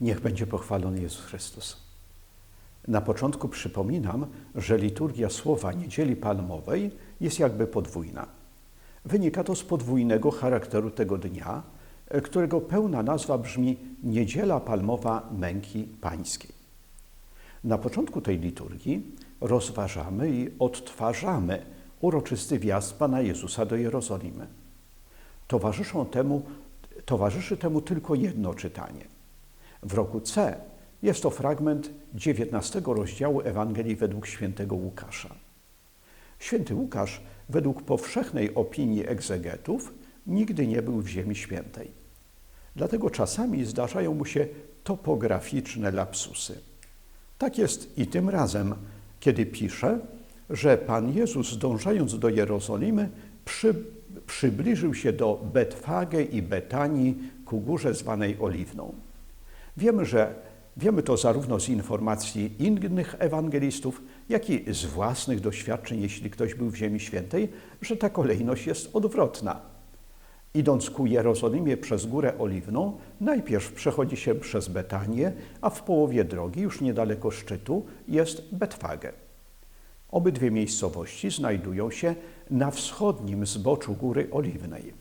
Niech będzie pochwalony Jezus Chrystus. Na początku przypominam, że liturgia słowa Niedzieli Palmowej jest jakby podwójna. Wynika to z podwójnego charakteru tego dnia, którego pełna nazwa brzmi Niedziela Palmowa Męki Pańskiej. Na początku tej liturgii rozważamy i odtwarzamy uroczysty wjazd Pana Jezusa do Jerozolimy. Towarzyszą temu, towarzyszy temu tylko jedno czytanie. W roku C jest to fragment 19 rozdziału Ewangelii według świętego Łukasza. Święty Łukasz, według powszechnej opinii egzegetów, nigdy nie był w Ziemi Świętej. Dlatego czasami zdarzają mu się topograficzne lapsusy. Tak jest i tym razem, kiedy pisze, że Pan Jezus, dążając do Jerozolimy, przy, przybliżył się do Betfage i Betanii ku górze zwanej Oliwną. Wiemy, że wiemy to zarówno z informacji innych ewangelistów, jak i z własnych doświadczeń, jeśli ktoś był w Ziemi Świętej, że ta kolejność jest odwrotna. Idąc ku Jerozolimie przez Górę Oliwną, najpierw przechodzi się przez Betanię, a w połowie drogi, już niedaleko szczytu, jest Betfage. Obydwie miejscowości znajdują się na wschodnim zboczu Góry Oliwnej.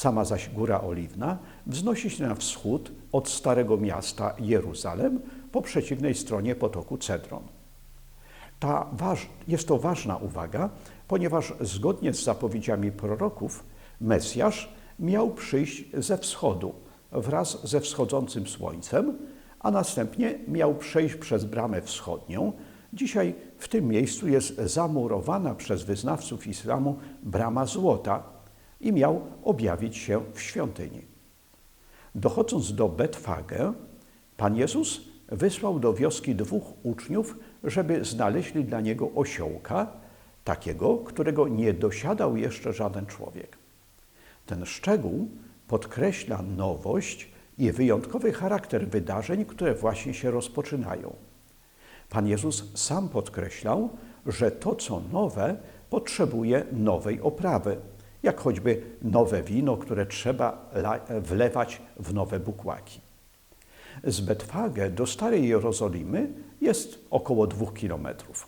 Sama zaś Góra Oliwna wznosi się na wschód od Starego Miasta Jeruzalem po przeciwnej stronie potoku Cedron. Ta jest to ważna uwaga, ponieważ zgodnie z zapowiedziami proroków Mesjasz miał przyjść ze wschodu wraz ze wschodzącym słońcem, a następnie miał przejść przez bramę wschodnią. Dzisiaj w tym miejscu jest zamurowana przez wyznawców islamu brama złota i miał objawić się w świątyni. Dochodząc do Betfage, Pan Jezus wysłał do wioski dwóch uczniów, żeby znaleźli dla niego osiołka, takiego, którego nie dosiadał jeszcze żaden człowiek. Ten szczegół podkreśla nowość i wyjątkowy charakter wydarzeń, które właśnie się rozpoczynają. Pan Jezus sam podkreślał, że to, co nowe, potrzebuje nowej oprawy, jak choćby nowe wino, które trzeba wlewać w nowe bukłaki. Z Betfage do Starej Jerozolimy jest około dwóch kilometrów.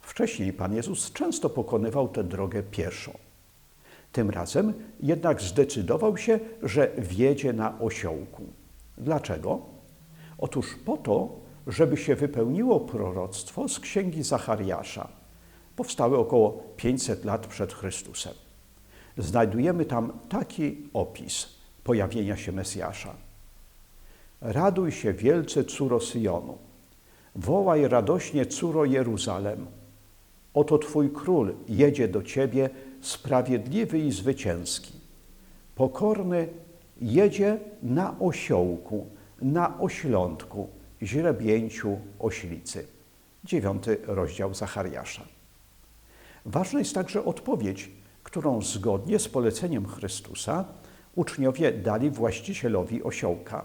Wcześniej Pan Jezus często pokonywał tę drogę pieszo. Tym razem jednak zdecydował się, że wjedzie na osiołku. Dlaczego? Otóż po to, żeby się wypełniło proroctwo z księgi Zachariasza. Powstały około 500 lat przed Chrystusem. Znajdujemy tam taki opis pojawienia się Mesjasza. Raduj się wielce, córo Syjonu. Wołaj radośnie, córo Jeruzalem. Oto Twój król jedzie do Ciebie, sprawiedliwy i zwycięski. Pokorny jedzie na osiołku, na oślątku, źrebięciu oślicy. Dziewiąty rozdział Zachariasza. Ważna jest także odpowiedź, którą zgodnie z poleceniem Chrystusa uczniowie dali właścicielowi osiołka.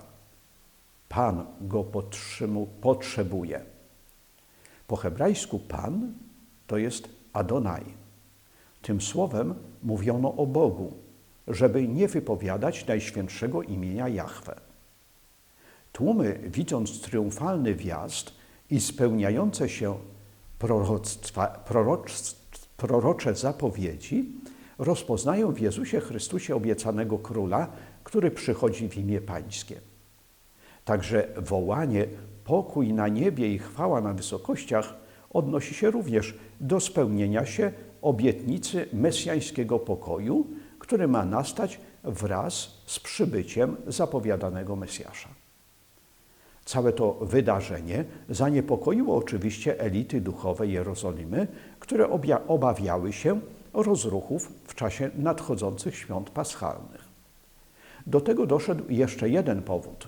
Pan go potrzebuje. Po hebrajsku Pan to jest Adonai. Tym słowem mówiono o Bogu, żeby nie wypowiadać najświętszego imienia Jahwe. Tłumy, widząc triumfalny wjazd i spełniające się prorocze zapowiedzi, rozpoznają w Jezusie Chrystusie obiecanego króla, który przychodzi w imię Pańskie. Także wołanie pokój na niebie i chwała na wysokościach odnosi się również do spełnienia się obietnicy mesjańskiego pokoju, który ma nastać wraz z przybyciem zapowiadanego Mesjasza. Całe to wydarzenie zaniepokoiło oczywiście elity duchowe Jerozolimy, które obawiały się rozruchów w czasie nadchodzących świąt paschalnych. Do tego doszedł jeszcze jeden powód,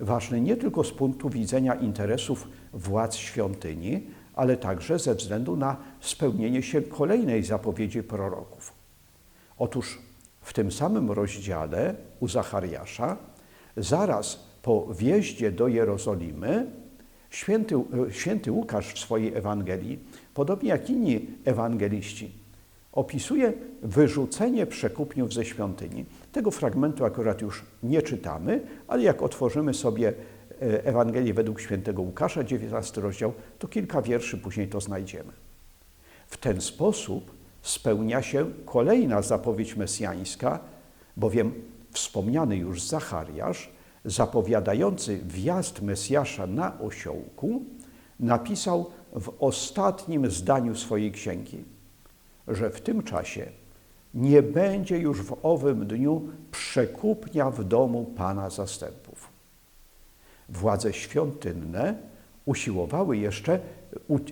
ważny nie tylko z punktu widzenia interesów władz świątyni, ale także ze względu na spełnienie się kolejnej zapowiedzi proroków. Otóż w tym samym rozdziale u Zachariasza, zaraz po wjeździe do Jerozolimy, święty, święty Łukasz w swojej Ewangelii, podobnie jak inni ewangeliści, opisuje wyrzucenie przekupniów ze świątyni. Tego fragmentu akurat już nie czytamy, ale jak otworzymy sobie e, Ewangelii według świętego Łukasza, 19 rozdział, to kilka wierszy później to znajdziemy. W ten sposób spełnia się kolejna zapowiedź mesjańska, bowiem wspomniany już Zachariasz, zapowiadający wjazd Mesjasza na osiołku, napisał w ostatnim zdaniu swojej księgi, że w tym czasie nie będzie już w owym dniu przekupnia w domu Pana zastępów. Władze świątynne usiłowały jeszcze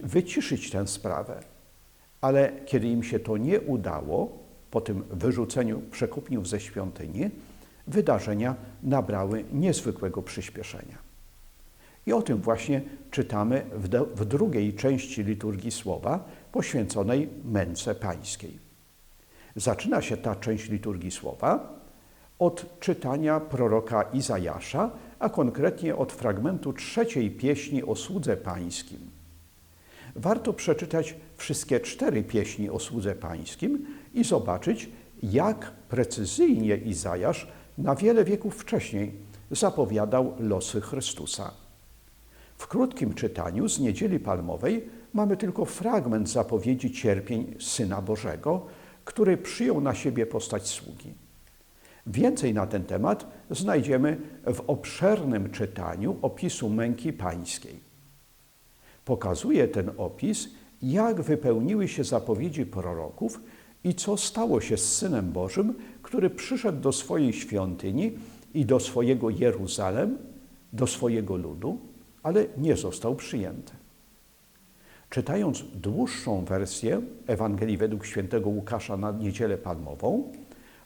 wyciszyć tę sprawę, ale kiedy im się to nie udało, po tym wyrzuceniu przekupniów ze świątyni, wydarzenia nabrały niezwykłego przyspieszenia. I o tym właśnie czytamy w, w drugiej części liturgii słowa poświęconej męce pańskiej. Zaczyna się ta część liturgii słowa od czytania proroka Izajasza, a konkretnie od fragmentu trzeciej pieśni o słudze pańskim. Warto przeczytać wszystkie cztery pieśni o słudze pańskim i zobaczyć, jak precyzyjnie Izajasz na wiele wieków wcześniej zapowiadał losy Chrystusa. W krótkim czytaniu z Niedzieli Palmowej mamy tylko fragment zapowiedzi cierpień Syna Bożego, który przyjął na siebie postać sługi. Więcej na ten temat znajdziemy w obszernym czytaniu opisu męki pańskiej. Pokazuje ten opis, jak wypełniły się zapowiedzi proroków i co stało się z Synem Bożym, który przyszedł do swojej świątyni i do swojego Jeruzalem, do swojego ludu, ale nie został przyjęty. Czytając dłuższą wersję Ewangelii według świętego Łukasza na Niedzielę Palmową,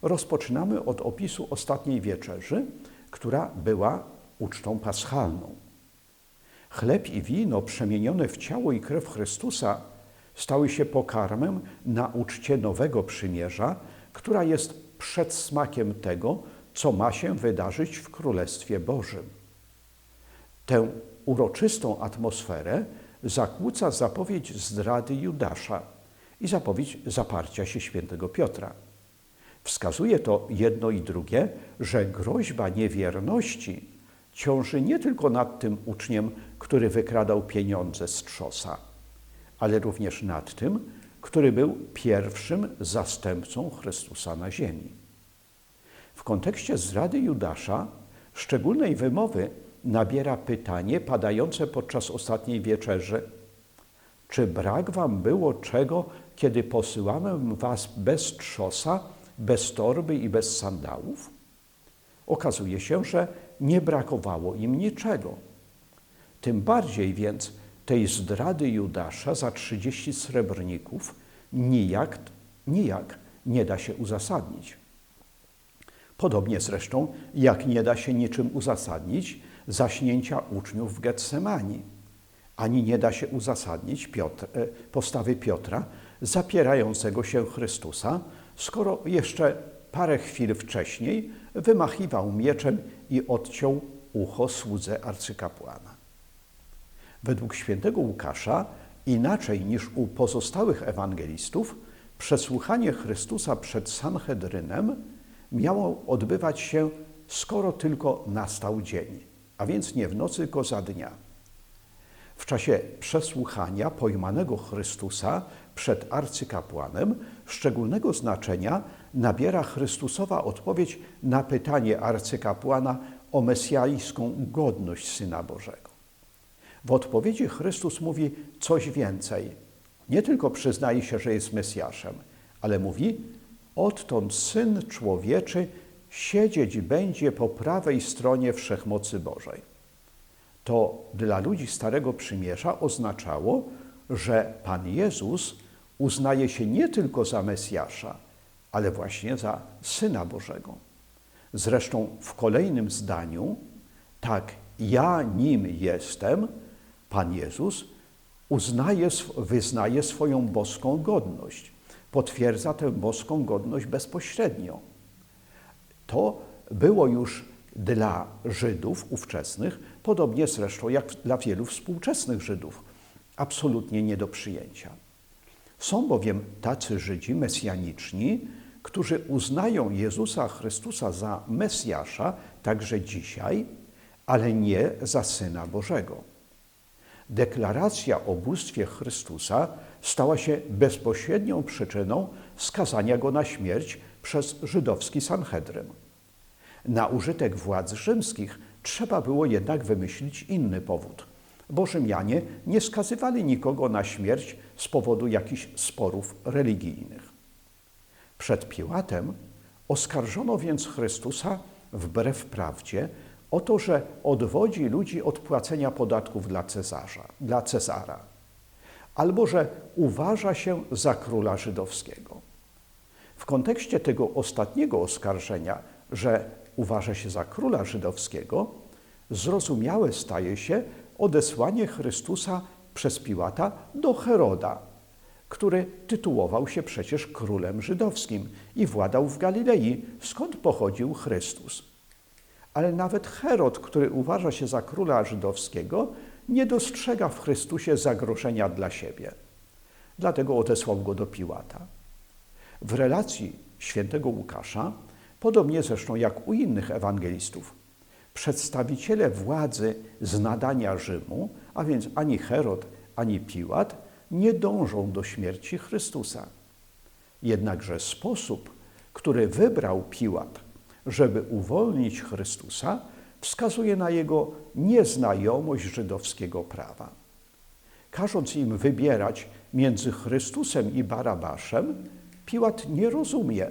rozpoczynamy od opisu ostatniej wieczerzy, która była ucztą paschalną. Chleb i wino przemienione w ciało i krew Chrystusa stały się pokarmem na uczcie nowego przymierza, która jest przedsmakiem tego, co ma się wydarzyć w Królestwie Bożym. Tę uroczystą atmosferę zakłóca zapowiedź zdrady Judasza i zapowiedź zaparcia się świętego Piotra. Wskazuje to jedno i drugie, że groźba niewierności ciąży nie tylko nad tym uczniem, który wykradał pieniądze z trzosa, ale również nad tym, który był pierwszym zastępcą Chrystusa na ziemi. W kontekście zdrady Judasza szczególnej wymowy nabiera pytanie padające podczas ostatniej wieczerzy: Czy brak wam było czego, kiedy posyłałem was bez trzosa, bez torby i bez sandałów? Okazuje się, że nie brakowało im niczego. Tym bardziej więc tej zdrady Judasza za 30 srebrników nijak, nijak nie da się uzasadnić. Podobnie zresztą, jak nie da się niczym uzasadnić zaśnięcia uczniów w Getsemani, ani nie da się uzasadnić Piotr, e, postawy Piotra zapierającego się Chrystusa, skoro jeszcze parę chwil wcześniej wymachiwał mieczem i odciął ucho słudze arcykapłana. Według świętego Łukasza, inaczej niż u pozostałych ewangelistów, przesłuchanie Chrystusa przed Sanhedrynem miało odbywać się, skoro tylko nastał dzień, a więc nie w nocy, tylko za dnia. W czasie przesłuchania pojmanego Chrystusa przed arcykapłanem szczególnego znaczenia nabiera Chrystusowa odpowiedź na pytanie arcykapłana o mesjańską godność Syna Bożego. W odpowiedzi Chrystus mówi coś więcej. Nie tylko przyznaje się, że jest Mesjaszem, ale mówi: Odtąd syn człowieczy siedzieć będzie po prawej stronie wszechmocy Bożej. To dla ludzi Starego Przymierza oznaczało, że Pan Jezus uznaje się nie tylko za Mesjasza, ale właśnie za Syna Bożego. Zresztą w kolejnym zdaniu, tak ja nim jestem, Pan Jezus uznaje, wyznaje swoją boską godność. Potwierdza tę boską godność bezpośrednio. To było już dla Żydów ówczesnych, podobnie zresztą jak dla wielu współczesnych Żydów, absolutnie nie do przyjęcia. Są bowiem tacy Żydzi mesjaniczni, którzy uznają Jezusa Chrystusa za Mesjasza także dzisiaj, ale nie za Syna Bożego. Deklaracja o bóstwie Chrystusa stała się bezpośrednią przyczyną skazania go na śmierć przez żydowski Sanhedryn. Na użytek władz rzymskich trzeba było jednak wymyślić inny powód, bo Rzymianie nie skazywali nikogo na śmierć z powodu jakichś sporów religijnych. Przed Piłatem oskarżono więc Chrystusa wbrew prawdzie o to, że odwodzi ludzi od płacenia podatków dla, Cezarza, dla Cezara, albo że uważa się za króla żydowskiego. W kontekście tego ostatniego oskarżenia, że uważa się za króla żydowskiego, zrozumiałe staje się odesłanie Chrystusa przez Piłata do Heroda, który tytułował się przecież królem żydowskim i władał w Galilei, skąd pochodził Chrystus. Ale nawet Herod, który uważa się za króla żydowskiego, nie dostrzega w Chrystusie zagrożenia dla siebie. Dlatego odesłał go do Piłata. W relacji świętego Łukasza, podobnie zresztą jak u innych ewangelistów, przedstawiciele władzy z nadania Rzymu, a więc ani Herod, ani Piłat, nie dążą do śmierci Chrystusa. Jednakże sposób, który wybrał Piłat, żeby uwolnić Chrystusa, wskazuje na jego nieznajomość żydowskiego prawa. Każąc im wybierać między Chrystusem i Barabaszem, Piłat nie rozumie,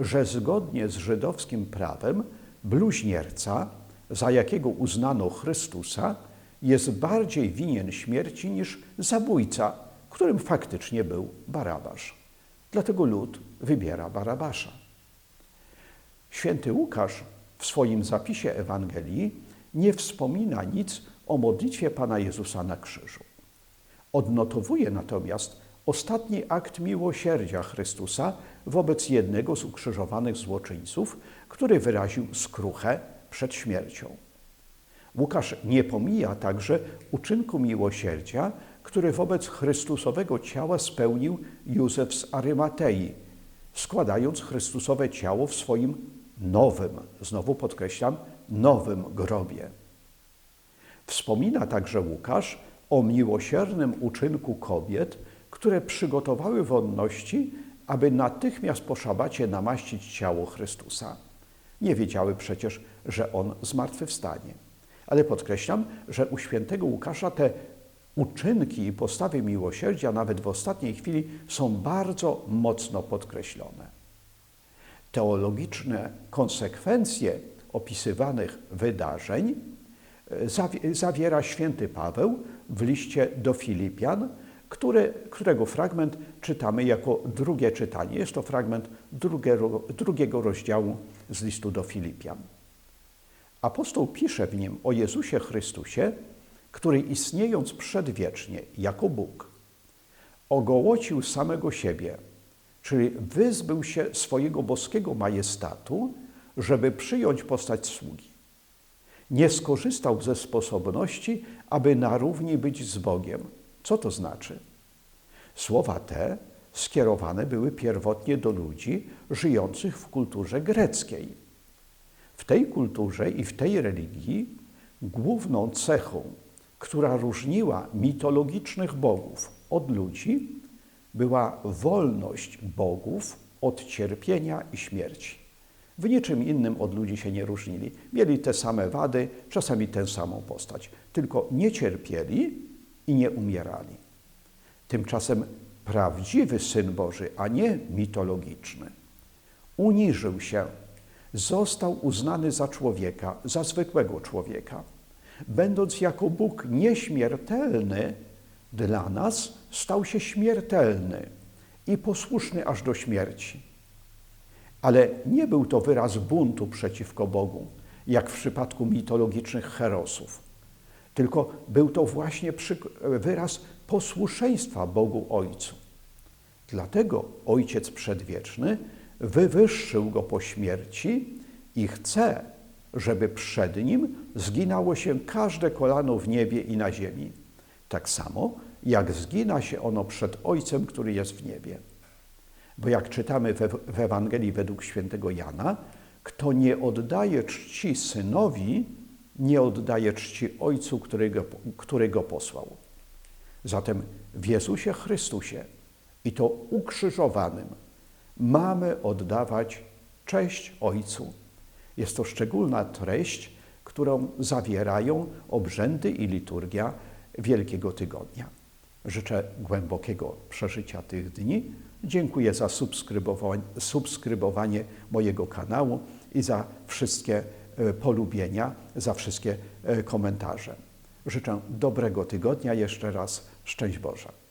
że zgodnie z żydowskim prawem bluźnierca, za jakiego uznano Chrystusa, jest bardziej winien śmierci niż zabójca, którym faktycznie był Barabasz. Dlatego lud wybiera Barabasza. Święty Łukasz w swoim zapisie Ewangelii nie wspomina nic o modlitwie Pana Jezusa na krzyżu. Odnotowuje natomiast ostatni akt miłosierdzia Chrystusa wobec jednego z ukrzyżowanych złoczyńców, który wyraził skruchę przed śmiercią. Łukasz nie pomija także uczynku miłosierdzia, który wobec Chrystusowego ciała spełnił Józef z Arymatei, składając Chrystusowe ciało w swoim nowym, znowu podkreślam, nowym grobie. Wspomina także Łukasz o miłosiernym uczynku kobiet, które przygotowały wonności, aby natychmiast po szabacie namaścić ciało Chrystusa. Nie wiedziały przecież, że On zmartwychwstanie. Ale podkreślam, że u świętego Łukasza te uczynki i postawy miłosierdzia nawet w ostatniej chwili są bardzo mocno podkreślone. Teologiczne konsekwencje opisywanych wydarzeń zawiera święty Paweł w liście do Filipian, który, którego fragment czytamy jako drugie czytanie. Jest to fragment drugiego, drugiego rozdziału z listu do Filipian. Apostoł pisze w nim o Jezusie Chrystusie, który istniejąc przedwiecznie jako Bóg, ogołocił samego siebie, czyli wyzbył się swojego boskiego majestatu, żeby przyjąć postać sługi. Nie skorzystał ze sposobności, aby na równi być z Bogiem. Co to znaczy? Słowa te skierowane były pierwotnie do ludzi żyjących w kulturze greckiej. W tej kulturze i w tej religii główną cechą która różniła mitologicznych bogów od ludzi, była wolność bogów od cierpienia i śmierci. W niczym innym od ludzi się nie różnili. Mieli te same wady, czasami tę samą postać, tylko nie cierpieli i nie umierali. Tymczasem prawdziwy Syn Boży, a nie mitologiczny, uniżył się, został uznany za człowieka, za zwykłego człowieka będąc jako Bóg nieśmiertelny, dla nas stał się śmiertelny i posłuszny aż do śmierci. Ale nie był to wyraz buntu przeciwko Bogu, jak w przypadku mitologicznych herosów, tylko był to właśnie wyraz posłuszeństwa Bogu Ojcu. Dlatego Ojciec Przedwieczny wywyższył go po śmierci i chce, żeby przed nim zginało się każde kolano w niebie i na ziemi. Tak samo, jak zgina się ono przed Ojcem, który jest w niebie. Bo jak czytamy w Ewangelii według świętego Jana, kto nie oddaje czci synowi, nie oddaje czci Ojcu, którego, który go posłał. Zatem w Jezusie Chrystusie i to ukrzyżowanym mamy oddawać cześć Ojcu. Jest to szczególna treść, którą zawierają obrzędy i liturgia Wielkiego Tygodnia. Życzę głębokiego przeżycia tych dni. Dziękuję za subskrybowanie, subskrybowanie mojego kanału i za wszystkie polubienia, za wszystkie e, komentarze. Życzę dobrego tygodnia jeszcze raz. Szczęść Boże.